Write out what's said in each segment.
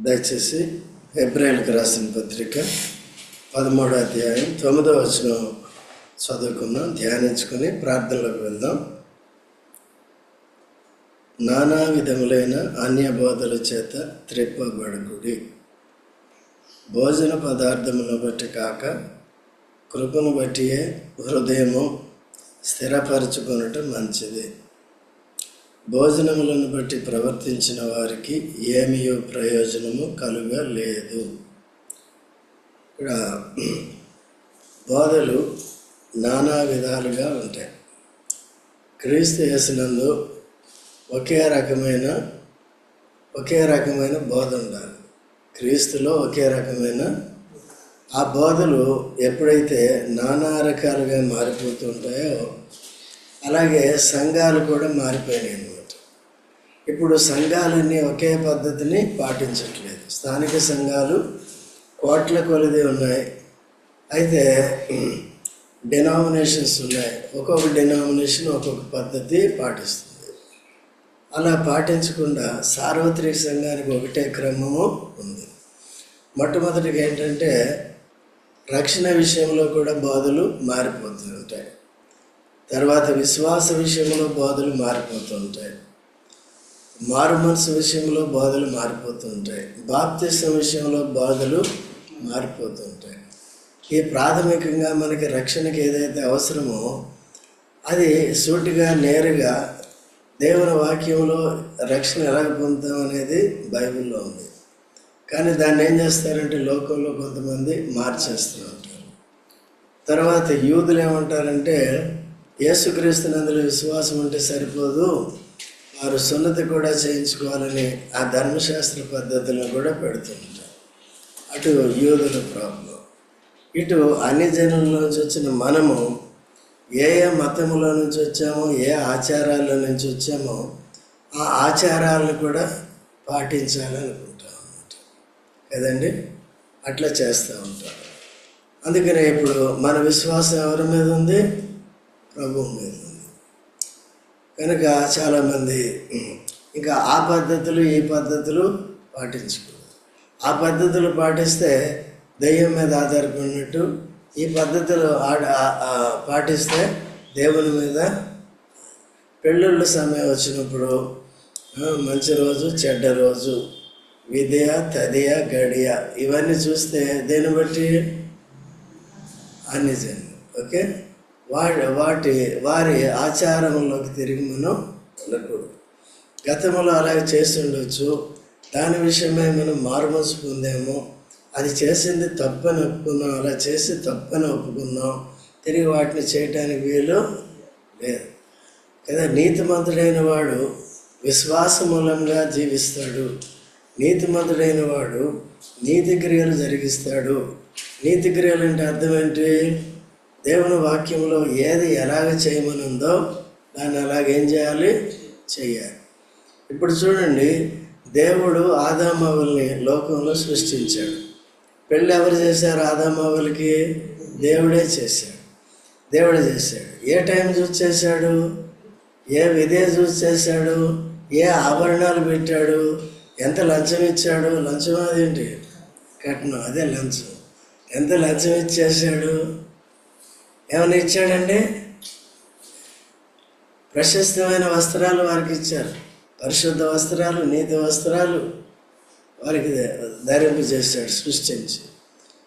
దయచేసి ఏప్రిల్కి రాసిన పత్రిక పదమూడో అధ్యాయం తొమ్మిదో వచనం చదువుకున్నాం ధ్యానించుకొని ప్రార్థనలోకి వెళ్దాం. నానా విధములైన అన్య బోధల చేత త్రిప్పబడుకుడి. భోజన పదార్థమును బట్టి కాక కృపను బట్టియే హృదయము స్థిరపరచుకొనటం మంచిది. భోజనములను బట్టి ప్రవర్తించిన వారికి ఏమియో ప్రయోజనము కలుగలేదు. ఇక్కడ బోధలు నానా విధాలుగా ఉంటాయి. క్రీస్తు వేసినందు ఒకే రకమైన ఒకే రకమైన బోధ ఉండాలి. క్రీస్తులో ఒకే రకమైన ఆ బోధలు ఎప్పుడైతే నానా రకాలుగా మారిపోతుంటాయో అలాగే సంఘాలు కూడా మారిపోయినాయి ఇప్పుడు సంఘాలన్నీ ఒకే పద్ధతిని పాటించట్లేదు. స్థానిక సంఘాలు కోట్ల కొలది ఉన్నాయి. అయితే డినామినేషన్స్ ఉన్నాయి. ఒక్కొక్క డినామినేషన్ ఒక్కొక్క పద్ధతి పాటిస్తుంది. అలా పాటించకుండా సార్వత్రిక సంఘానికి ఒకటే క్రమము ఉంది. మొట్టమొదటిగా ఏంటంటే రక్షణ విషయంలో కూడా బోధలు మారిపోతూ ఉంటాయి. తర్వాత విశ్వాస విషయంలో బోధలు మారిపోతూ ఉంటాయి. మారు మనసు విషయంలో బాధలు మారిపోతుంటాయి ఉంటాయి. విషయంలో బాధలు మారిపోతుంటాయి ఈ ప్రాథమికంగా మనకి రక్షణకి ఏదైతే అవసరమో అది సూటిగా నేరుగా దేవుని వాక్యంలో రక్షణ ఎలా పొందుతాం అనేది బైబిల్లో ఉంది. కానీ దాన్ని ఏం చేస్తారంటే లోకంలో కొంతమంది మార్చేస్తూ ఉంటారు. తర్వాత యూదులు ఏమంటారంటే యేసుక్రీస్తునందులో విశ్వాసం ఉంటే సరిపోదు. వారు సున్నతి కూడా చేయించుకోవాలని ఆ ధర్మశాస్త్ర పద్ధతులను కూడా పెడుతుంటారు అటు యూదుల ప్రాబ్లం ఇటు అన్ని జనుల్లోంచి వచ్చిన మనము ఏ ఏ మతంలో నుంచి వచ్చామో ఏ ఆచారాల నుంచి వచ్చామో ఆ ఆచారాలను కూడా పాటించాలనుకుంటాం అన్నమాట. కదండి? అట్లా చేస్తూ ఉంటాం. అందుకనే ఇప్పుడు మన విశ్వాసం ఎవరి మీద ఉంది? ప్రభువు మీద ఉంది. కనుక చాలామంది ఇంకా ఆ పద్ధతులు ఈ పద్ధతులు పాటించుకో ఆ పద్ధతులు పాటిస్తే దెయ్యం మీద ఆధారపడినట్టు ఈ పద్ధతులు ఆడ పాటిస్తే దేవుని మీద పెళ్ళిళ్ళ సమయం వచ్చినప్పుడు మంచి రోజు చెడ్డ రోజు విదయ తదియ గడియ ఇవన్నీ చూస్తే దేన్ని బట్టి? అన్ని జన్లు ఓకే? వాడి వాటి వారి ఆచారంలోకి తిరిగి మనం వెళ్ళకూడదు గతంలో అలాగే చేస్తుండొచ్చు. దాని విషయమై మనం మారుమనసు పొందాము. అది చేసింది తప్పని ఒప్పుకున్నాం. అలా చేసి తప్పని ఒప్పుకున్నాం. తిరిగి వాటిని చేయటానికి వీలు లేదు. కదా నీతిమంతుడైన వాడు విశ్వాస మూలంగా జీవిస్తాడు. నీతిమంతుడైన వాడు నీతి క్రియలు జరిగిస్తాడు. నీతి క్రియలు అంటే అర్థం ఏంటి? దేవుని వాక్యంలో ఏది ఎలాగ చేయమనుందో దాన్ని అలాగేం చేయాలి? చేయాలి. ఇప్పుడు చూడండి దేవుడు ఆదామావుల్ని లోకంలో సృష్టించాడు. పెళ్ళి ఎవరు చేశారు? ఆదామావులకి దేవుడే చేశాడు. దేవుడే చేశాడు. ఏ టైం చూసి చేశాడు? ఏ విధే చూసి చేశాడు? ఏ ఆభరణాలు పెట్టాడు? ఎంత లంచం ఇచ్చాడు? లంచం అదేంటి? కట్నం. అదే లంచం. ఎంత లంచం ఇచ్చేసాడు ఏమైనా ఇచ్చాడండి ప్రశస్తమైన వస్త్రాలు వారికి ఇచ్చారు. పరిశుద్ధ వస్త్రాలు నీతి వస్త్రాలు వారికి ధరింపు చేశాడు సృష్టించి.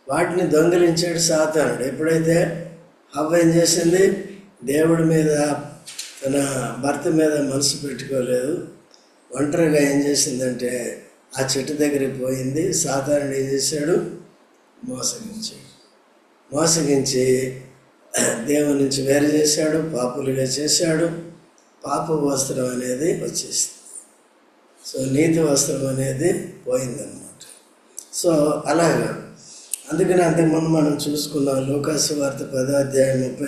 వాటిని దొంగిలించాడు సాతానుడు. ఎప్పుడైతే హవ్వ ఏం చేసింది? దేవుడి మీద తన భర్త మీద మనసు పెట్టుకోలేదు. ఒంటరిగా ఏం చేసిందంటే ఆ చెట్టు దగ్గరికి పోయింది. సాతానుడు ఏం చేశాడు? మోసగించాడు. మోసగించి దేవుని నుంచి వేరు చేశాడు పాపులుగా చేశాడు. పాప వస్త్రం అనేది వచ్చేసింది. సో నీతి వస్త్రం అనేది పోయిందన్నమాట. సో అలాగా. అందుకని అంతకుముందు మనం చూసుకున్నాం లోకాసు వార్త పదాధ్యాయం ముప్పై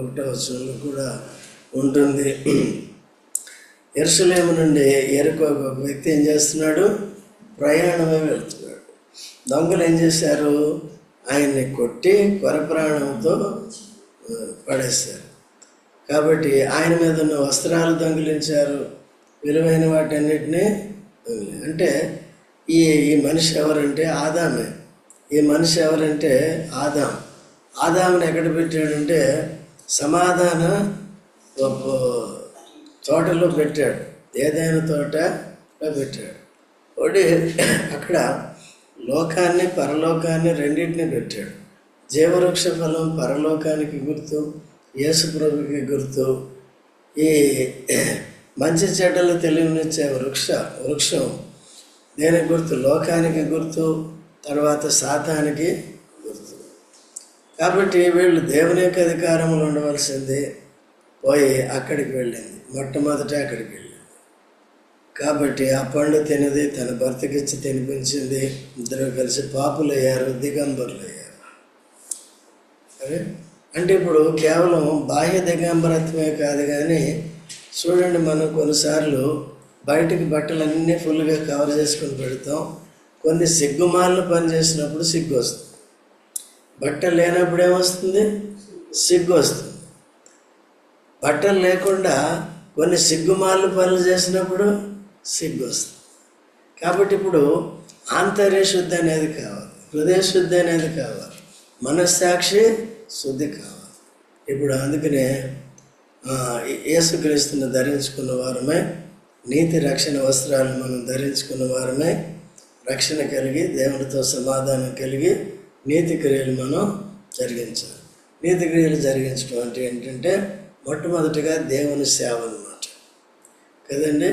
ఒకటో వచనంలో కూడా ఉంటుంది. ఎరుసలేము నుండి ఎరుకో ఒక వ్యక్తి ఏం చేస్తున్నాడు? ప్రయాణమే వెళ్తున్నాడు. దొంగలు ఏం చేశారు? ఆయన్ని కొట్టి కొరప్రాణంతో ప్రాణంతో పడేశారు. కాబట్టి ఆయన మీద ఉన్న వస్త్రాలు దొంగిలించారు. విలువైన వాటన్నిటినీ అంటే ఈ ఈ మనిషి ఎవరంటే ఆదామే. ఈ మనిషి ఎవరంటే ఆదాం. ఆదాముని ఎక్కడ పెట్టాడంటే సమాధాన ఒక తోటలో పెట్టాడు. ఏదైనా తోటలో పెట్టాడు. ఒకటి అక్కడ లోకాన్ని పరలోకాన్ని రెండింటిని పెట్టాడు. జీవవృక్ష ఫలం పరలోకానికి గుర్తు యేసుప్రభుకి గుర్తు. ఈ మంచి చెడ్డలు తెలియనిచ్చే వృక్ష వృక్షం దేని గుర్తు? లోకానికి గుర్తు తర్వాత శాతానికి గుర్తు. కాబట్టి వీళ్ళు దేవుని యొక్క అధికారంలో ఉండవలసింది. పోయి అక్కడికి వెళ్ళింది. మొట్టమొదట అక్కడికి వెళ్ళింది. కాబట్టి ఆ పండు తినది తన భర్తకిచ్చి తినిపించింది. ఇద్దరు కలిసి పాపులయ్యారు దిగంబరులు అయ్యారు అంటే ఇప్పుడు కేవలం బాహ్య దిగంబరత్వమే కాదు కానీ చూడండి మనం కొన్నిసార్లు బయటికి బట్టలన్నీ ఫుల్గా కవర్ చేసుకొని పెడతాం. కొన్ని సిగ్గుమాలను పని చేసినప్పుడు సిగ్గు వస్తుంది. బట్టలు లేనప్పుడు ఏమొస్తుంది? సిగ్గు వస్తుంది. బట్టలు లేకుండా కొన్ని సిగ్గుమాలు పనులు చేసినప్పుడు సిగ్గు వస్తుంది. కాబట్టి ఇప్పుడు ఆంతర్య శుద్ధి అనేది కావాలి. హృదయ శుద్ధి అనేది కావాలి. మనస్సాక్షి శుద్ధి కావాలి. ఇప్పుడు అందుకనే ఏసుక్రీస్తుని యేసుక్రీస్తుని ధరించుకున్న వారమే నీతి రక్షణ వస్త్రాలు మనం ధరించుకున్న వారమే రక్షణ కలిగి దేవునితో సమాధానం కలిగి నీతి క్రియలు మనం జరిగించాలి. నీతి క్రియలు జరిగించడం అంటే ఏంటంటే మొట్టమొదటిగా దేవుని సేవ అన్నమాట. కదండి?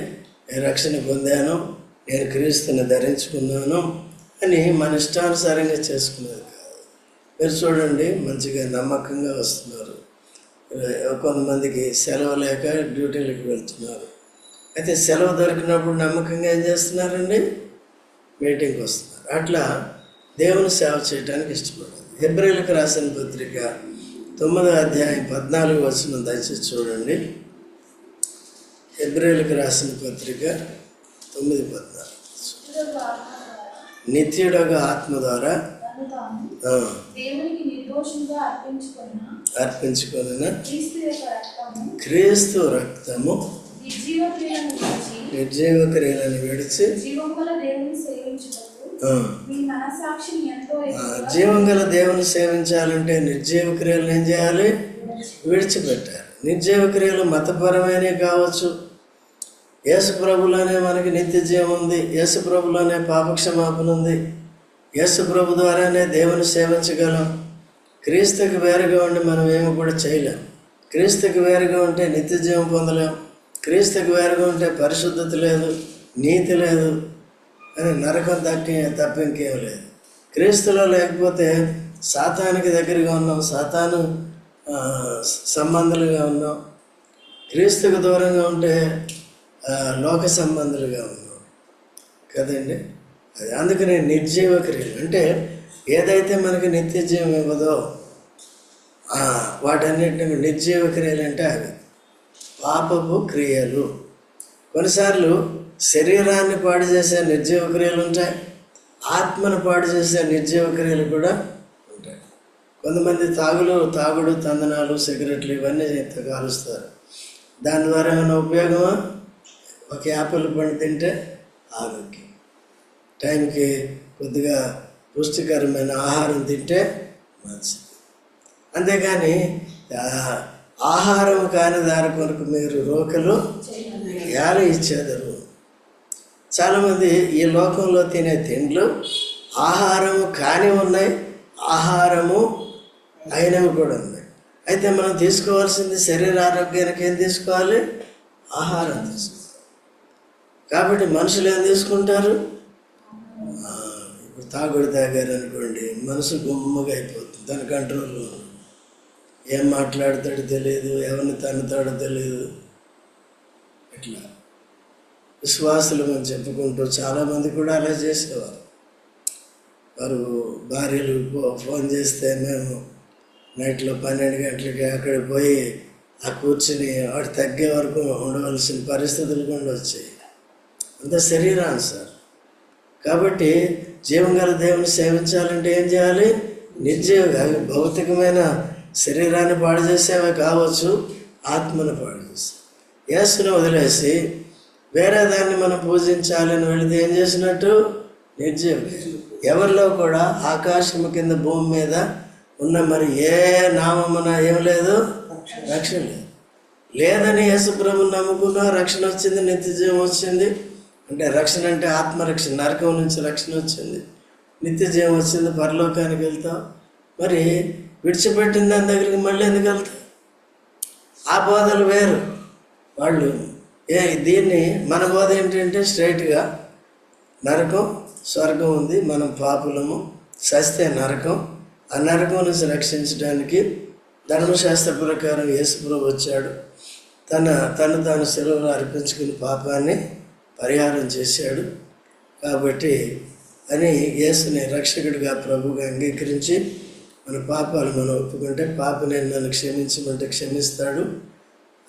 నేను రక్షణ పొందాను నేను క్రీస్తుని ధరించుకున్నాను అని మన ఇష్టానుసారంగా చేసుకునేది. మీరు చూడండి మంచిగా నమ్మకంగా వస్తున్నారు. కొంతమందికి సెలవు లేక డ్యూటీలకు వెళ్తున్నారు. అయితే సెలవు దొరికినప్పుడు నమ్మకంగా ఏం చేస్తున్నారండి? మీటింగ్కి వస్తున్నారు. అట్లా దేవుని సేవ చేయడానికి ఇష్టపడాలి హెబ్రిలకు రాసిన పత్రిక తొమ్మిదో అధ్యాయం పద్నాలుగు వచ్చిన దయచేసి చూడండి. హెబ్రిలకు రాసిన పత్రిక తొమ్మిది పద్నాలుగు. నిత్యుడొక ఆత్మ ద్వారా అర్పించుకొనిన క్రీస్తు రక్తము నిర్జీవ క్రియలను విడిచి జీవం గల దేవుని సేవించాలంటే నిర్జీవ క్రియలు ఏం చేయాలి? విడిచిపెట్టాలి. నిర్జీవ క్రియలు మతపరమైనవి కావచ్చు. యేసు ప్రభులోనే మనకి నిత్య జీవం ఉంది. యేసు ప్రభులోనే పాపక్షమాపణ ఉంది. యేసు ప్రభు ద్వారానే దేవుని సేవించగలం. క్రీస్తుకి వేరుగా ఉండి మనం ఏమి కూడా చేయలేం. క్రీస్తుకి వేరుగా ఉంటే నిత్య జీవం పొందలేం. క్రీస్తుకి వేరుగా ఉంటే పరిశుద్ధత లేదు నీతి లేదు అని నరకం తప్పి తప్పింకేం లేదు. క్రీస్తులో లేకపోతే సాతానికి దగ్గరగా ఉన్నాం సాతాను సంబంధులుగా ఉన్నాం. క్రీస్తుకు దూరంగా ఉంటే లోక సంబంధులుగా ఉన్నాం. కదండి? అది అందుకనే నిర్జీవ క్రియలు. అంటే ఏదైతే మనకి నిత్య జీవం ఇవ్వదో వాటన్నిటిని నిర్జీవ క్రియలు అంటే అవి. పాపపు క్రియలు. కొన్నిసార్లు శరీరాన్ని పాడు చేసే నిర్జీవ క్రియలు ఉంటాయి. ఆత్మను పాడు చేసే నిర్జీవ క్రియలు కూడా ఉంటాయి. కొంతమంది తాగులు తాగుడు తందనాలు సిగరెట్లు ఇవన్నీ కాలుస్తారు దాని ద్వారా ఏమైనా ఉపయోగమా? ఒక యాపిల్ పండు తింటే ఆరోగ్యం. టైంకి కొద్దిగా పుష్టికరమైన ఆహారం తింటే మంచిది. అంతేగాని ఆహారం కాని దాని కొరకు మీరు రోకలు ఎలా ఇచ్చేదరు. చాలామంది ఈ లోకంలో తినే తిండ్లు ఆహారము కాని ఉన్నాయి ఆహారము అయినవి కూడా ఉన్నాయి. అయితే మనం తీసుకోవాల్సింది శరీర ఆరోగ్యానికి ఏం తీసుకోవాలి? ఆహారం తీసుకోవాలి. కాబట్టి మనుషులు ఏం తీసుకుంటారు? ఇప్పుడు తాగుడు తాగారు అనుకోండి మనసు గుమ్మగా అయిపోతుంది దాని కంట్రోల్లో ఏం మాట్లాడతాడో తెలియదు ఎవరిని తన్నుతాడో తెలియదు ఇట్లా విశ్వాసులు మనం చెప్పుకుంటూ చాలామంది కూడా అలా చేసేవారు. వారు భార్యలు ఫోన్ చేస్తే మేము నైట్లో పన్నెండు గంటలకి అక్కడికి పోయి ఆ కూర్చుని వాడు తగ్గే వరకు ఉండవలసిన పరిస్థితులు కూడా వచ్చాయి. అంత శరీరానుసారం కాబట్టి జీవం గల దేవుని సేవించాలంటే ఏం చేయాలి? నిర్జీవ భౌతికమైన శరీరాన్ని పాడు చేసేవే కావచ్చు ఆత్మను పాడు చేసే యేసును వదిలేసి వేరే దాన్ని మనం పూజించాలని వెళితే ఏం చేసినట్టు? నిర్జీవం ఎవరిలో కూడా ఆకాశం కింద భూమి మీద ఉన్న మరి ఏ నామమున ఏం లేదు? రక్షణ లేదు. లేదని యేసుప్రభు నమ్ముకున్నా రక్షణ వచ్చింది నిత్యజీవం వచ్చింది. అంటే రక్షణ అంటే ఆత్మరక్షణ. నరకం నుంచి రక్షణ వచ్చింది. నిత్యజీవం వచ్చింది. పరలోకానికి వెళ్తాం. మరి విడిచిపెట్టిన దాని దగ్గరికి మళ్ళీ ఎందుకు వెళ్తాం? ఆ బోధలు వేరు. వాళ్ళు ఏ దీన్ని మన బోధ ఏంటంటే స్ట్రైట్గా నరకం స్వర్గం ఉంది. మనం పాపులము. సస్తే నరకం. ఆ నరకం నుంచి రక్షించడానికి ధర్మశాస్త్ర ప్రకారం యేసుప్రభు వచ్చాడు. తన తను తాను సెలవులు అర్పించుకుని పాపాన్ని పరిహారం చేశాడు. కాబట్టి అని యేసుని రక్షకుడిగా ప్రభుగా అంగీకరించి మన పాపాలు మనం ఒప్పుకుంటే పాపని నన్ను క్షమించమంటే క్షమిస్తాడు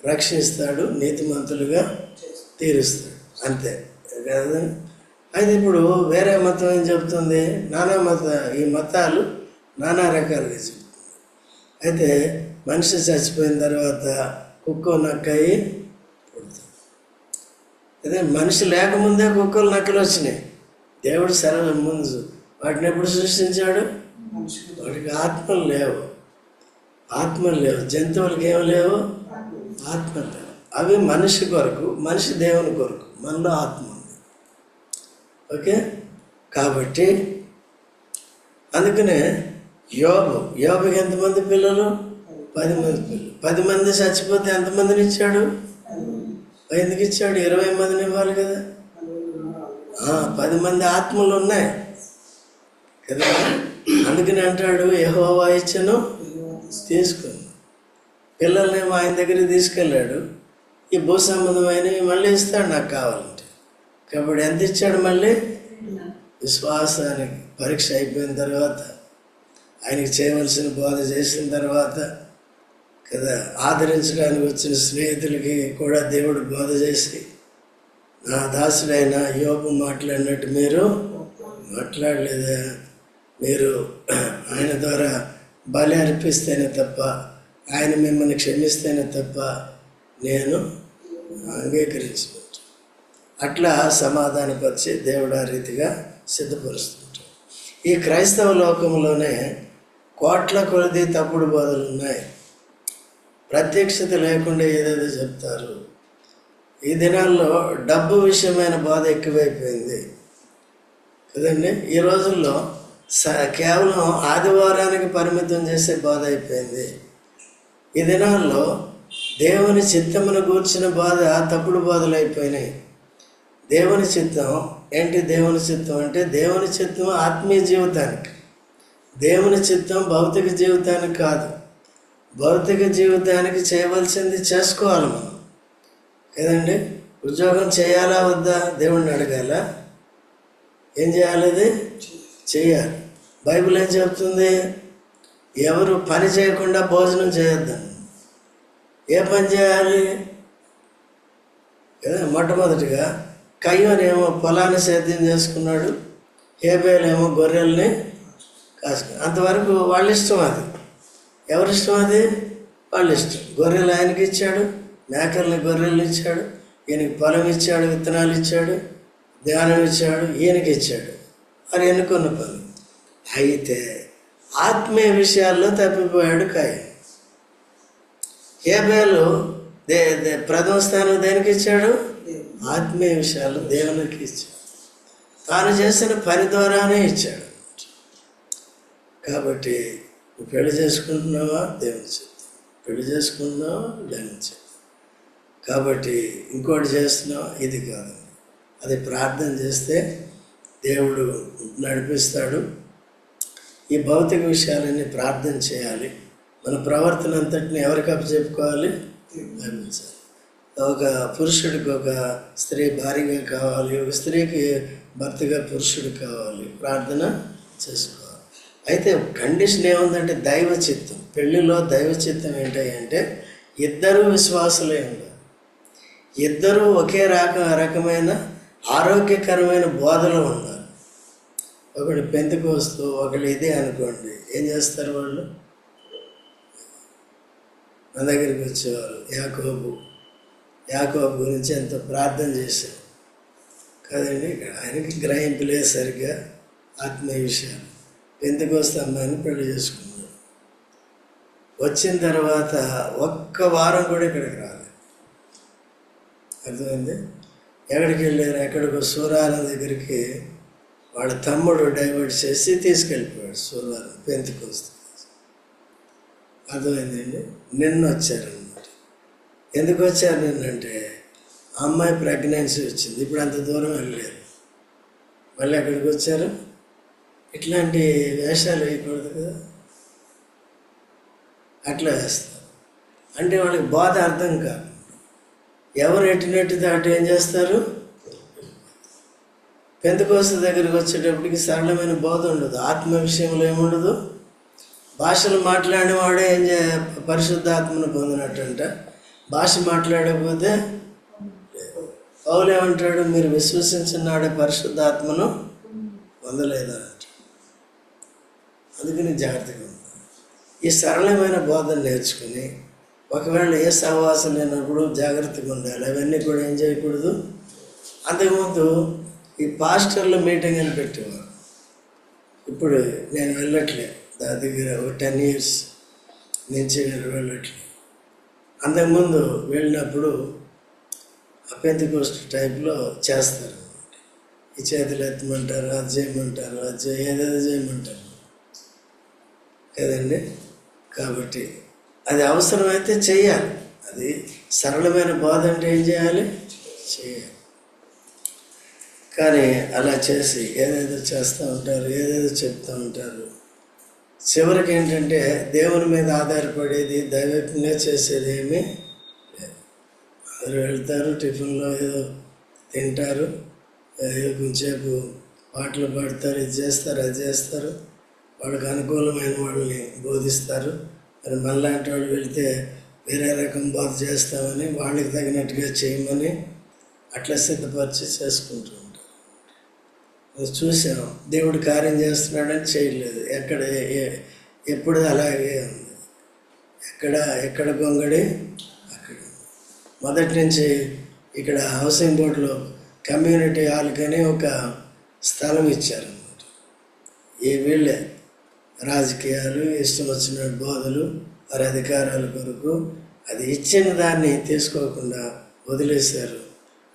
రక్షిస్తాడు నీతిమంతులుగా తీరుస్తాడు. అంతే. కదా? అయితే ఇప్పుడు వేరే మతం ఏం చెప్తుంది నానా మత ఈ మతాలు నానా రకాలుగా చెప్తుంది అయితే మనిషి చచ్చిపోయిన తర్వాత కుక్క నక్కయి పుడతాడు అదే మనిషి లేకముందే కుక్కలు నక్కలు వచ్చినాయి. దేవుడు సరళ ముందు వాటిని ఎప్పుడు సృష్టించాడు? వాటికి ఆత్మలు లేవు. ఆత్మలు లేవు. జంతువులకి ఏం లేవు? ఆత్మలు లేవు. అవి మనిషి కొరకు మనిషి దేవుని కొరకు మనలో ఆత్మ ఉంది. ఓకే? కాబట్టి అందుకనే యోబు యోబుకి ఎంతమంది పిల్లలు? పది మంది పిల్లలు. పది మంది చచ్చిపోతే ఎంతమందిని ఇచ్చాడు? ఎందుకు ఇచ్చాడు? ఇరవై మందిని ఇవ్వాలి కదా. పది మంది ఆత్మలు ఉన్నాయి. కదా అందుకని అంటాడు యహోవా ఇచ్చను తీసుకుని పిల్లల్నేమో ఆయన దగ్గరికి తీసుకెళ్ళాడు. ఈ భూ సంబంధమైనవి మళ్ళీ ఇస్తాడు నాకు కావాలంటే. కాబట్టి ఎంత ఇచ్చాడు మళ్ళీ? విశ్వాసానికి. పరీక్ష అయిపోయిన తర్వాత ఆయనకి చేయవలసిన బోధ చేసిన తర్వాత కదా ఆదరించడానికి వచ్చిన స్నేహితులకి కూడా దేవుడు బోధ చేసి నా దాసుడైన యోపు మాట్లాడినట్టు మీరు మాట్లాడలేదా? మీరు ఆయన ద్వారా బలి అర్పిస్తేనే తప్ప ఆయన మిమ్మల్ని క్షమిస్తేనే తప్ప నేను అంగీకరించుకుంటాను. అట్లా సమాధానపరిచి దేవుడు ఆ రీతిగా సిద్ధపరుస్తుంటాడు. ఈ క్రైస్తవ లోకంలోనే కోట్ల కొలది తప్పుడు బోధలు ఉన్నాయి. ప్రత్యక్షత లేకుండా ఏదేదో చెప్తారు ఈ దినాల్లో డబ్బు విషయమైన బాధ ఎక్కువైపోయింది. కదండి? ఈ రోజుల్లో స కేవలం ఆదివారానికి పరిమితం చేసే బాధ అయిపోయింది. ఈ దినాల్లో దేవుని చిత్తమును గూర్చిన బాధ తప్పుడు బాధలు అయిపోయినాయి. దేవుని చిత్తం ఏంటి? దేవుని చిత్తం అంటే దేవుని చిత్తం ఆత్మీయ జీవితానికి. దేవుని చిత్తం భౌతిక జీవితానికి కాదు. భౌతిక జీవితానికి చేయవలసింది చేసుకోవాలి మనం. కదండి? ఉద్యోగం చేయాలా వద్దా? దేవుణ్ణి అడగాల? ఏం చేయాలి అది చేయాలి. బైబిల్ ఏం చెప్తుంది? ఎవరు పని చేయకుండా భోజనం చేయొద్దని ఏ పని చేయాలి? కదా మొట్టమొదటిగా కయ్యోనేమో పొలాన్ని సేద్యం చేసుకున్నాడు హేబేలేమో గొర్రెల్ని కాసుకున్నాడు. అంతవరకు వాళ్ళ ఇష్టం అది. ఎవరి ఇష్టం అది? వాళ్ళ ఇష్టం. గొర్రెలు ఆయనకి ఇచ్చాడు మేకల్ని గొర్రెలు ఇచ్చాడు ఈయనకి పొలం ఇచ్చాడు విత్తనాలు ఇచ్చాడు ధ్యానం ఇచ్చాడు ఈయనకి ఇచ్చాడు. మరి ఎన్నుకున్న పని? అయితే ఆత్మీయ విషయాల్లో తప్పిపోయాడు కాయ. హేబేలు దే దే ప్రథమ స్థానం దేనికి ఇచ్చాడు? ఆత్మీయ విషయాలు దేవునికి ఇచ్చాడు. తాను చేసిన పని ద్వారానే ఇచ్చాడు. కాబట్టి నువ్వు పెళ్ళి చేసుకుంటున్నావా? దేవుని చిత్తం పెళ్ళి చేసుకుంటున్నావా దేవుని చిత్తం కాబట్టి ఇంకోటి చేస్తున్నావా? ఇది కాదు అది ప్రార్థన చేస్తే దేవుడు నడిపిస్తాడు. ఈ భౌతిక విషయాలన్నీ ప్రార్థన చేయాలి. మన ప్రవర్తన అంతటిని ఎవరికి అప్పచెప్పుకోవాలి? గమనించాలి ఒక పురుషుడికి ఒక స్త్రీ భార్యగా కావాలి. ఒక స్త్రీకి భర్తగా పురుషుడు కావాలి. ప్రార్థన చేసుకోవాలి. అయితే కండిషన్ ఏముందంటే దైవ చిత్తం పెళ్ళిలో దైవ చిత్తం ఏంటంటే ఇద్దరు విశ్వాసులే ఉండాలి. ఇద్దరూ ఒకే రక రకమైన ఆరోగ్యకరమైన బోధలు ఉండాలి. ఒకడు పెంతకు వస్తూ ఒకళ్ళు ఇదే అనుకోండి. ఏం చేస్తారు వాళ్ళు? నా దగ్గరికి వచ్చేవారు యాకోబు. యాకోబు గురించి ఎంతో ప్రార్థన చేశారు. కదండి ఆయనకి గ్రహింపు లేదు సరిగ్గా ఆత్మీయ విషయాలు. ఎందుకు అమ్మాయిని పెళ్ళి చేసుకున్నాడు వచ్చిన తర్వాత ఒక్క వారం కూడా ఇక్కడికి రాలేదు. అర్థమైంది? ఎక్కడికి వెళ్ళారు? ఎక్కడికో సూరాల దగ్గరికి వాళ్ళ తమ్ముడు డైవర్ట్ చేసి తీసుకెళ్ళిపోయాడు సూరాల పెంతుకొస్తే అర్థమైందండి నిన్న వచ్చారనమాట ఎందుకు వచ్చారు నిన్నంటే? అమ్మాయి ప్రెగ్నెన్సీ వచ్చింది. ఇప్పుడు అంత దూరం వెళ్ళలేరు మళ్ళీ ఎక్కడికి వచ్చారు? ఇట్లాంటి వేషాలు వేయకూడదు కదా. అట్లా వేస్తారు అంటే వాళ్ళకి బాధ అర్థం కాదు. ఎవరు ఎట్టినట్టు అటు ఏం చేస్తారు? పెంతకోస దగ్గరికి వచ్చేటప్పటికి సరళమైన బోధ ఉండదు. ఆత్మ విషయంలో ఏముండదు? భాషలు మాట్లాడిన వాడే ఏం చే పరిశుద్ధాత్మను పొందినట్టంట. భాష మాట్లాడకపోతే పౌలేమంటాడు మీరు విశ్వసించినాడే పరిశుద్ధాత్మను పొందలేదా? అందుకని జాగ్రత్తగా ఉంది ఈ సరళమైన బోధన నేర్చుకుని ఒకవేళ ఏ సహవాసం లేనప్పుడు జాగ్రత్తగా ఉండాలి. అవన్నీ కూడా ఏం చేయకూడదు. అంతకుముందు ఈ పాస్టర్ల మీటింగ్ అని పెట్టేవారు. ఇప్పుడు నేను వెళ్ళట్లే. దాని దగ్గర ఒక టెన్ ఇయర్స్ నుంచి నేను వెళ్ళట్లే. అంతకుముందు వెళ్ళినప్పుడు అపెంతికోస్ట్ టైప్లో చేస్తారు ఈ చేతులు ఎత్తమంటారు అది చేయమంటారు అది ఏదేదో చేయమంటారు. కదండి? కాబట్టి అది అవసరమైతే చేయాలి అది సరళమైన బోధ అంటే ఏం చేయాలి? చేయాలి కానీ అలా చేసి ఏదేదో చేస్తూ ఉంటారు ఏదేదో చెప్తూ ఉంటారు. చివరికి ఏంటంటే దేవుని మీద ఆధారపడేది దైవికంగా చేసేది ఏమీ అందరూ వెళ్తారు టిఫిన్లో ఏదో తింటారు ఏదో కొంచెంసేపు పాటలు పాడతారు ఇది చేస్తారు అది చేస్తారు. వాళ్ళకి అనుకూలమైన వాళ్ళని బోధిస్తారు. మరి మనలాంటి వాళ్ళు వెళితే వేరే రకం బోధ చేస్తామని వాళ్ళకి తగినట్టుగా చేయమని అట్లా సిద్ధపరిచి చేసుకుంటూ ఉంటారు. చూసాం. దేవుడు కార్యం చేస్తున్నాడని చేయలేదు. ఎక్కడ ఏ- ఎప్పుడు అలాగే ఉంది. ఎక్కడ ఎక్కడ గొంగడి? అక్కడ మొదటి నుంచి ఇక్కడ హౌసింగ్ బోర్డులో కమ్యూనిటీ హాల్కని ఒక స్థలం ఇచ్చారన్నమాట. ఈ వీళ్ళే. రాజకీయాలు ఇష్టం వచ్చిన బోధలు వారి అధికారాల కొరకు అది ఇచ్చిన దాన్ని తీసుకోకుండా వదిలేశారు.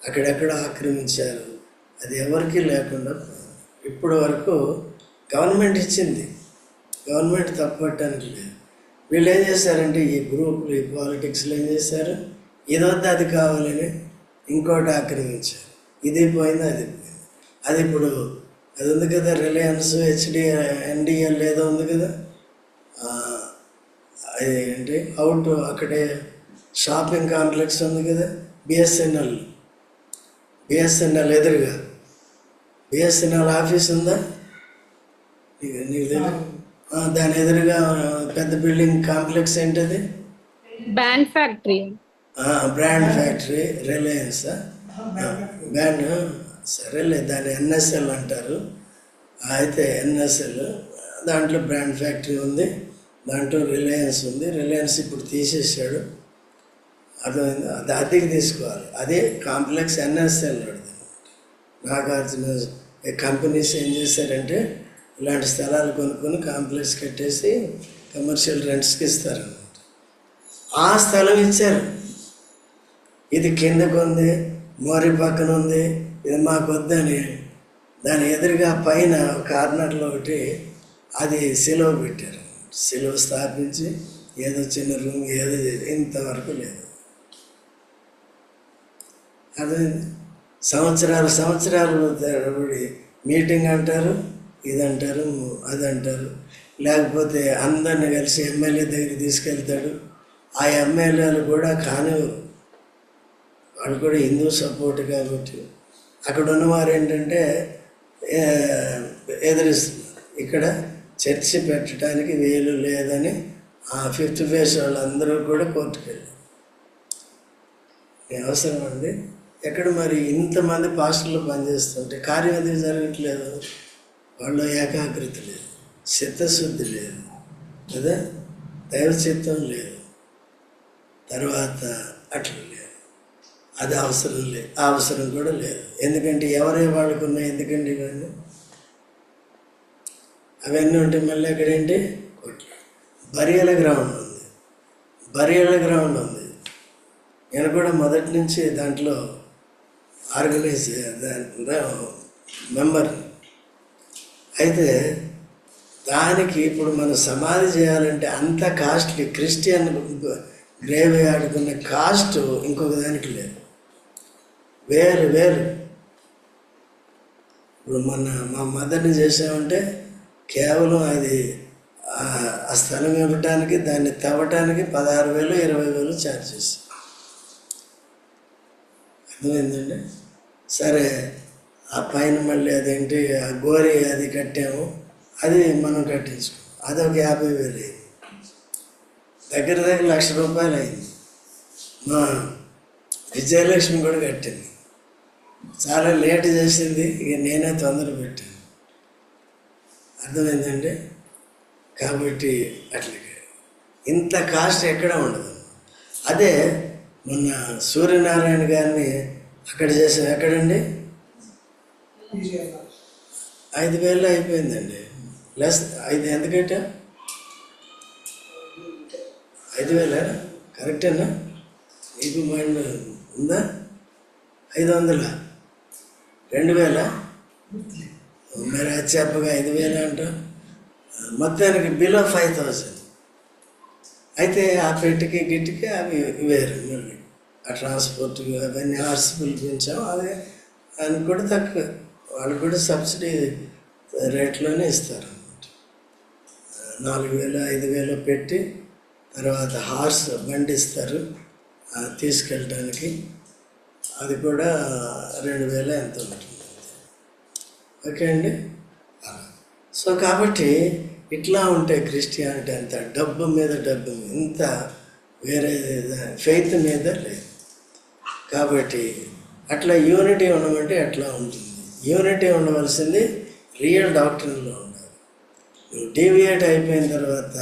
అక్కడెక్కడ ఆక్రమించారు. అది ఎవరికీ లేకుండా ఇప్పటి వరకు గవర్నమెంట్ ఇచ్చింది. గవర్నమెంట్ తప్పట్టడానికి లేదు. వీళ్ళు ఏం చేశారంటే ఈ గ్రూపులు ఈ పాలిటిక్స్లు ఏం చేశారు? ఇది వద్ద అది కావాలని ఇంకోటి ఆక్రమించారు. ఇది పోయింది అది పోయింది. అది ఇప్పుడు అది ఉంది కదా రిలయన్స్ హెచ్డి ఎన్డిఎల్ ఏదో ఉంది కదా. ఏంటి? అవుట్ అక్కడే షాపింగ్ కాంప్లెక్స్ ఉంది కదా బిఎస్ఎన్ఎల్ బిఎస్ఎన్ఎల్ ఎదురుగా. బిఎస్ఎన్ఎల్ ఆఫీస్ ఉందా? నీకు నీకు తెలియదు ఆ, దాని ఎదురుగా పెద్ద బిల్డింగ్ కాంప్లెక్స్ ఏంటది? బ్యాండ్ ఫ్యాక్టరీ ఆ, బ్రాండ్ ఫ్యాక్టరీ రిలయన్స్ బ్రాండ్ సరేలే దాన్ని ఎన్ఎస్ఎల్ అంటారు. అయితే ఎన్ఎస్ఎల్ దాంట్లో బ్రాండ్ ఫ్యాక్టరీ ఉంది దాంట్లో రిలయన్స్ ఉంది. రిలయన్స్ ఇప్పుడు తీసేసాడు అర్థమైంది? అది అద్దెకి తీసుకోవాలి. అదే కాంప్లెక్స్ ఎన్ఎస్ఎల్ నాగార్జున కంపెనీస్ ఏం చేశారంటే ఇలాంటి స్థలాలు కొనుక్కొని కాంప్లెక్స్ కట్టేసి కమర్షియల్ రెంట్స్కి ఇస్తారన్నమాట. ఆ స్థలం ఇచ్చారు. ఇది కిందకు ఉంది మోరి పక్కన ఉంది ఇది మాకు వద్దని దాని ఎదురుగా పైన కార్నర్లో ఒకటి అది సిలువ పెట్టారు. సిలువ స్థాపించి ఏదో చిన్న రూమ్ ఏదో ఇంతవరకు లేదు. అదే సంవత్సరాలు సంవత్సరాలు తరబడి మీటింగ్ అంటారు ఇది అంటారు అది అంటారు లేకపోతే అందరిని కలిసి ఎమ్మెల్యే దగ్గరికి తీసుకెళ్తాడు. ఆ ఎమ్మెల్యేలు కూడా కానివ్వరు. వాళ్ళు కూడా హిందూ సపోర్ట్ కాబట్టి అక్కడ ఉన్నవారు ఏంటంటే ఎదిరిస్తున్నారు ఇక్కడ చర్చి పెట్టడానికి వీలు లేదని ఆ ఫిఫ్త్ ఫేస్ వాళ్ళందరూ కూడా కోర్టుకు వెళ్ళారు అవసరం అండి? ఎక్కడ మరి ఇంతమంది పాస్టర్లు పనిచేస్తుంటే కార్యం అది జరగట్లేదు? వాళ్ళు ఏకాగ్రత లేదు చిత్తశుద్ధి లేదు కదా? దైవ చిత్తం లేదు. తర్వాత అట్లా లేదు. అది అవసరం లేదు. ఆ అవసరం కూడా లేదు. ఎందుకంటే ఎవరే వాడుకున్నా ఎందుకండి ఇవన్నీ? అవన్నీ ఉంటే మళ్ళీ అక్కడేంటి? ఏంటి బరియల గ్రౌండ్ ఉంది. బరియల గ్రౌండ్ ఉంది. నేను కూడా మొదటి నుంచి దాంట్లో ఆర్గనైజ్ దాంట్లో మెంబర్. అయితే దానికి ఇప్పుడు మనం సమాధి చేయాలంటే అంత కాస్ట్లీ క్రిస్టియన్ గ్రేవ్ ఆడుకున్న కాస్ట్ ఇంకొక దానికి లేదు. వేరు వేరు. ఇప్పుడు మొన్న మా మదర్ని చేసామంటే కేవలం అది ఆ స్థలం ఇవ్వటానికి దాన్ని తవ్వటానికి పదహారు వేలు ఇరవై వేలు ఛార్జెస్ అర్థమైందండి? సరే ఆ పైన మళ్ళీ అదేంటి ఆ గోరి అది కట్టాము అది మనం కట్టించుకో అది ఒక యాభై వేలు అయింది. దగ్గర దగ్గర లక్ష రూపాయలు అయింది. మా విజయలక్ష్మి కూడా కట్టింది. చాలా లేట్ చేసింది ఇక నేనే తొందర పెట్టాను. అర్థమైందండి? కాబట్టి అట్లాగే ఇంత కాస్ట్ ఎక్కడ ఉండదు. అదే మొన్న సూర్యనారాయణ గారిని అక్కడ చేసాం ఎక్కడండి? ఐదు వేలు అయిపోయిందండి. లెస్ ఐదు ఎంత కట్టా? ఐదు వేలా? కరెక్టేనా? నీకు మైండ్ ఉందా? ఐదు వందలా? రెండు వేల? మరి అది చెప్పగా ఐదు వేలు అంటాం. మొత్తానికి బిలో ఫైవ్ థౌసండ్. అయితే ఆ పెట్టికి గిట్టికి అవి వేరు. మళ్ళీ ఆ ట్రాన్స్పోర్ట్ అవన్నీ హార్స్ పిలిపించాం అదే. అని కూడా తక్కువ. వాళ్ళు కూడా సబ్సిడీ రేట్లోనే ఇస్తారు. అన్నమాట నాలుగు వేలు ఐదు వేలు పెట్టి తర్వాత హార్స్ బండి ఇస్తారు తీసుకెళ్ళడానికి అది కూడా రెండు వేల ఎంత ఉంటుంది ఓకే అండి. సో కాబట్టి ఇట్లా ఉంటే క్రిస్టియానిటీ అంత డబ్బు మీద డబ్బు ఇంత వేరే ఫెయిత్ మీద లేదు. కాబట్టి అట్లా యూనిటీ ఉండమంటే అట్లా ఉంటుంది. యూనిటీ ఉండవలసింది రియల్ డాక్టర్లో ఉండాలి. నువ్వు డీవియేట్ అయిపోయిన తర్వాత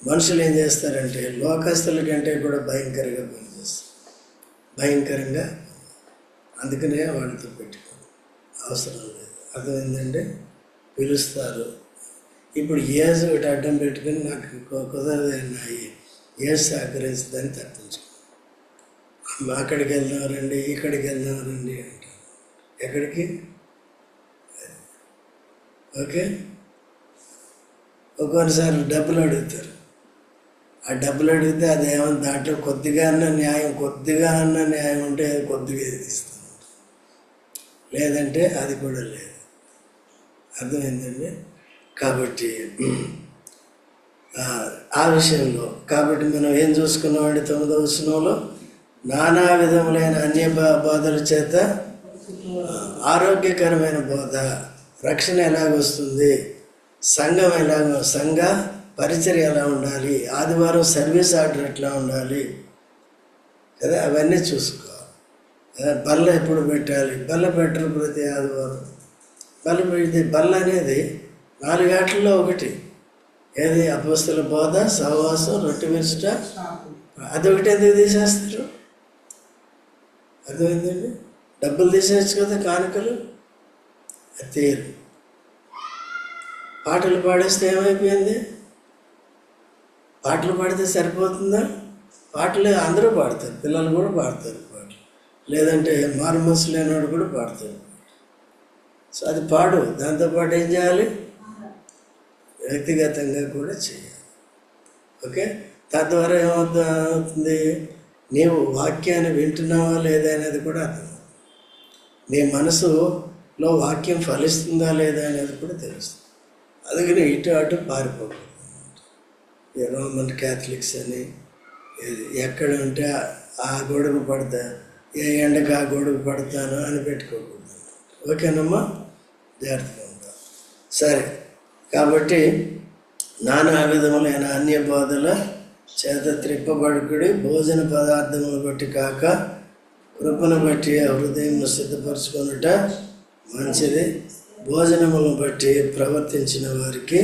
మనుషులు ఏం చేస్తారంటే లోకస్తుల కంటే కూడా భయంకరంగా పనిచేస్తారు భయంకరంగా అందుకనే వాళ్ళతో పెట్టుకో. అవసరం లేదు. అర్థమైందంటే పిలుస్తారు. ఇప్పుడు ఏజ్ ఒకటి అడ్డం పెట్టుకుని నాకు కు- ఏజ్ సహకరించదని తప్పించుకో. అక్కడికి వెళ్దాం రండి ఇక్కడికి వెళ్దాం రండి అంటారు. ఎక్కడికి? ఓకే? ఒక్కొక్కసారి డబ్బులు అడుగుతారు. ఆ డబ్బులు అడిగితే అదేమో దాంట్లో కొద్దిగా అన్న న్యాయం కొద్దిగా అన్న న్యాయం ఉంటే అది కొద్దిగా ఇస్తాం. లేదంటే అది కూడా లేదు. అర్థమైందండి? కాబట్టి ఆ, విషయంలో కాబట్టి మనం ఏం చూసుకున్నామండి తొమ్మిదవ వచనంలో? నానా విధములైన అన్య బా- బోధల చేత ఆరోగ్యకరమైన బోధ రక్షణ ఎలాగొస్తుంది? సంఘం ఎలాగో సంఘ పరిచయం ఎలా ఉండాలి? ఆదివారం సర్వీస్ ఆర్డర్ ఎట్లా ఉండాలి? కదా అవన్నీ చూసుకోవాలి బల్ల ఎప్పుడు పెట్టాలి? బల్ల పెట్టరు ప్రతి ఆదివారం. బల్ల పెడితే బల్ల అనేది నాలుగు ఆటల్లో ఒకటి. ఏది? అపస్తుల బోధ సహవాసం రొట్టె విరుచుట అదొకటి ఎందుకు తీసేస్తారు? అర్థమైందండి? డబ్బులు తీసేయచ్చు కదా కానుకలు? అది తీరు పాటలు పాడేస్తే ఏమైపోయింది? పాటలు పాడితే సరిపోతుందా? పాటలు అందరూ పాడతారు పిల్లలు కూడా పాడతారు పాటలు. లేదంటే మారుమూస లేనివాడు కూడా పాడతారు సో అది పాడు దాంతోపాటు ఏం చేయాలి? వ్యక్తిగతంగా కూడా చేయాలి. ఓకే? తద్వారా ఏమవుతుంది అవుతుంది? నీవు వాక్యాన్ని వింటున్నావా లేదా అనేది కూడా అర్థం నీ మనసులో వాక్యం ఫలిస్తుందా లేదా అనేది కూడా తెలుస్తుంది. అందుకని ఇటు అటు పారిపోకూడదు. రోమన్ క్యాథలిక్స్ అని. ఎక్కడ ఉంటే ఆ- గొడుగు పడతా ఏ ఎండకు ఆ గొడుగు పడతాను అని పెట్టుకోకూడదు. ఓకేనమ్మా? జాగ్రత్తగా ఉంటాం సరే. కాబట్టి నానా విధములైన అన్య బోధల చేత త్రిప్పబడుకుడి భోజన పదార్థములు బట్టి కాక కృపను బట్టి ఆ హృదయంను మంచిది. భోజనములను బట్టి ప్రవర్తించిన వారికి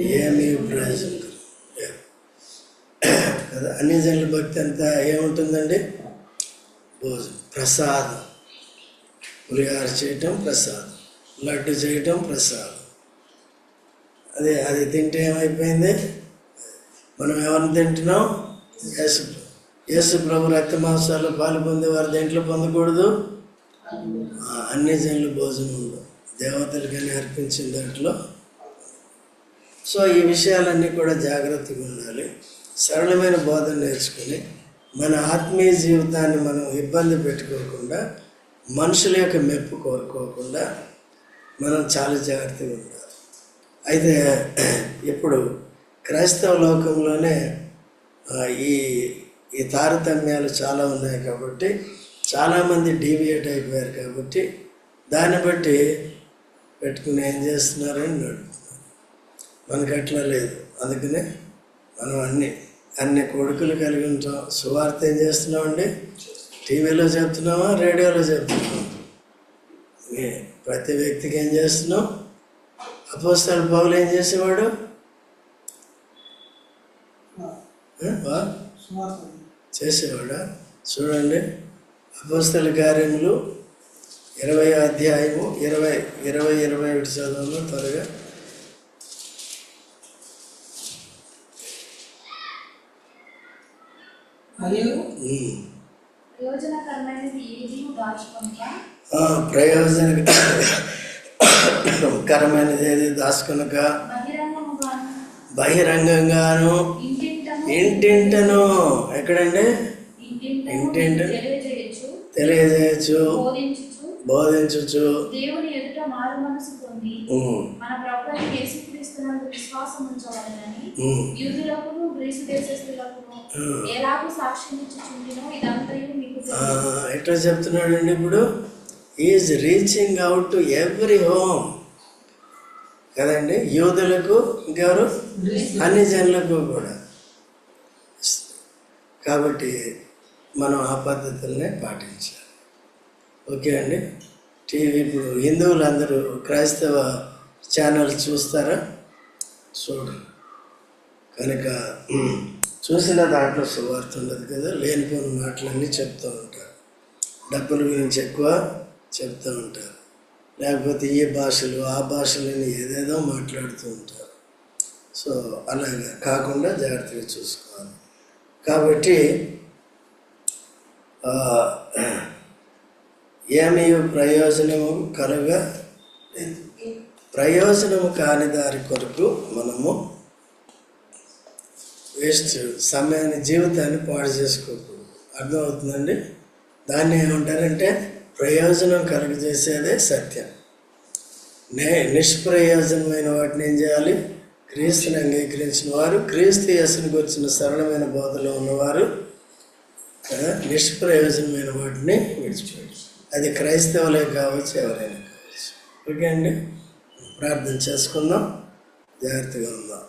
ఏమీ ప్రయోజనం కదా? అన్ని జనుల భక్తి అంతా ఏముంటుందండి? భోజనం ప్రసాదం. పులిహార చేయటం ప్రసాదం. లడ్డు చేయటం ప్రసాదం. అదే అది తింటే ఏమైపోయింది? మనం ఎవరిని తింటున్నాం? యేసు యేసు ప్రభు రక్త మాంసాలు పాలు పొందే వారి దేంట్లో పొందకూడదు? అన్ని జన్లు భోజనంలో దేవతలకని అర్పించిన దాంట్లో. సో ఈ విషయాలన్నీ కూడా జాగ్రత్తగా ఉండాలి. సరళమైన బోధన నేర్చుకుని మన ఆత్మీయ జీవితాన్ని మనం ఇబ్బంది పెట్టుకోకుండా మనుషుల యొక్క మెప్పు కోరుకోకుండా మనం చాలా జాగ్రత్తగా ఉండాలి. అయితే ఇప్పుడు క్రైస్తవ లోకంలోనే ఈ ఈ తారతమ్యాలు చాలా ఉన్నాయి కాబట్టి చాలామంది డీవియేట్ అయిపోయారు కాబట్టి దాన్ని బట్టి పెట్టుకుని ఏం చేస్తున్నారని నడుపుతున్నారు. మనకి అట్లా లేదు. అందుకనే మనం అన్ని అన్ని కొడుకులు కలిగి ఉంటాం సువార్త ఏం చేస్తున్నామండి? టీవీలో చెప్తున్నామా? రేడియోలో చెప్తున్నామా? ప్రతి వ్యక్తికి ఏం చేస్తున్నాం? అపోస్తారు పౌలు ఏం చేసేవాడు? వా? చేసేవాడా? చూడండి. అపోస్తల కార్యములు ఇరవై అధ్యాయము ఇరవై ఇరవై ఇరవై ఒకటి చదవంలో త్వరగా? మరియు. ప్రయోజనకరమైనది ఏది ప్రయోజనకరమైనది ఏది దాచుకునక? బహిరంగంగాను. ఇంటింటను. ఎక్కడండి? ఇంటింటను ఇంటింటను తెలియజేయచ్చు. తెలియజేయచ్చు. బోధించుచు. బోధించచ్చు దేవుని ఎదుట మారు మనసు పొంది ఉమ్, మన ప్రభుత్వ యేసుక్రీస్తునందు విశ్వాసం ఉంచవాలని ఉమ్. యూదులకును గ్రీసు దేశస్తులకును ఎట్లా చెప్తున్నాడండి ఇప్పుడు? Is reaching out to every home కదండి? యూదులకు ఇంకెవరు? అన్ని జనులకు కూడా. కాబట్టి మనం ఆ పద్ధతులనే పాటించాలి. ఓకే అండి? టీవీ ఇప్పుడు హిందువులందరూ క్రైస్తవ ఛానల్ చూస్తారా? చూడండి కనుక చూసిన దాంట్లో సువార్త ఉండదు కదా లేనిపోయిన మాటలన్నీ చెప్తూ ఉంటారు. డబ్బుల గురించి ఎక్కువ చెప్తూ ఉంటారు. లేకపోతే ఈ భాషలు ఆ భాషలని ఏదేదో మాట్లాడుతూ ఉంటారు. సో అలాగా కాకుండా జాగ్రత్తగా చూసుకోవాలి. కాబట్టి ఏమి ప్రయోజనము కలుగ ప్రయోజనము కాని దారి కొరకు మనము వేస్ట్ సమయాన్ని జీవితాన్ని పాడు చేసుకోకు. అర్థమవుతుందండి? దాన్ని ఏమంటారంటే ప్రయోజనం కలుగజేసేదే సత్యం. నే నిష్ప్రయోజనమైన వాటిని ఏం చేయాలి? క్రీస్తుని అంగీకరించిన వారు క్రీస్తు యేసుని గురించిన సరళమైన బోధలో ఉన్నవారు నిష్ప్రయోజనమైన వాటిని విడిచిపెట్టి అది క్రైస్తవులే కావచ్చు ఎవరైనా కావచ్చు. ఓకే అండి? ప్రార్థన చేసుకుందాం. జాగ్రత్తగా ఉందాం.